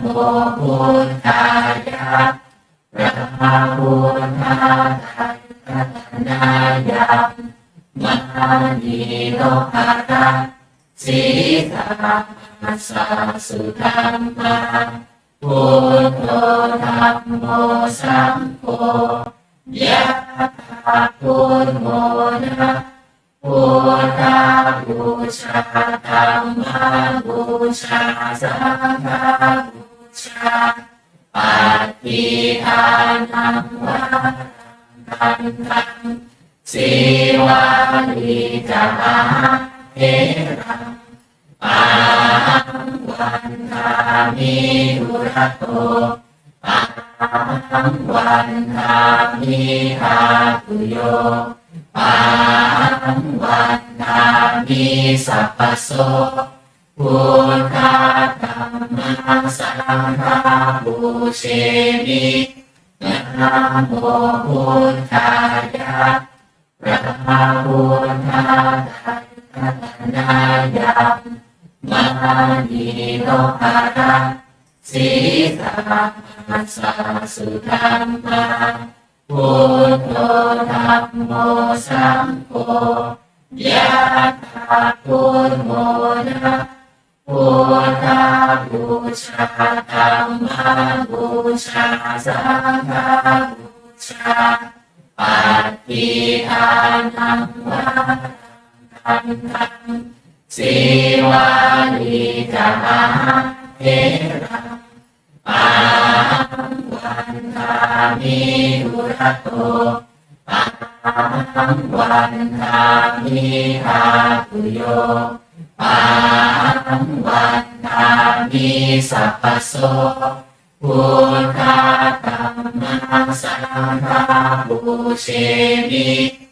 โมพุทธายะพระพุทธารัตนายะมหานีโลภะระสีธรรมสัสุธรรมาพุทโธธรรมโมสังโฆยะพุทโมนะ พุทธาบูชาธรรมบูชาสังฆบูชาปฏิทานังวารังทังสีวาลีจามาเทรังปังวันทามิอุระโตปังวันทามิหาตุโยปาหั งวันทามิสัพพโสพุทธาธรรมสังฆาบูเชมินะโมพุทธายะพระพุทธารันายะมานีโลภะสีธรรมสัสุธรรมา พุทโธธรรมโมสังโฆยะถาพุทโมนะพุทธาบูชาธรรมบูชาสังฆบูชาปฏิทานังวารังทังสีวาลีจามาเทรังปาหังวันทามิอุระโตปาหังวันทามิหาตุโยปาหังวันทามิสัพพโสพุทธาธรรมสังฆาบูเชมิ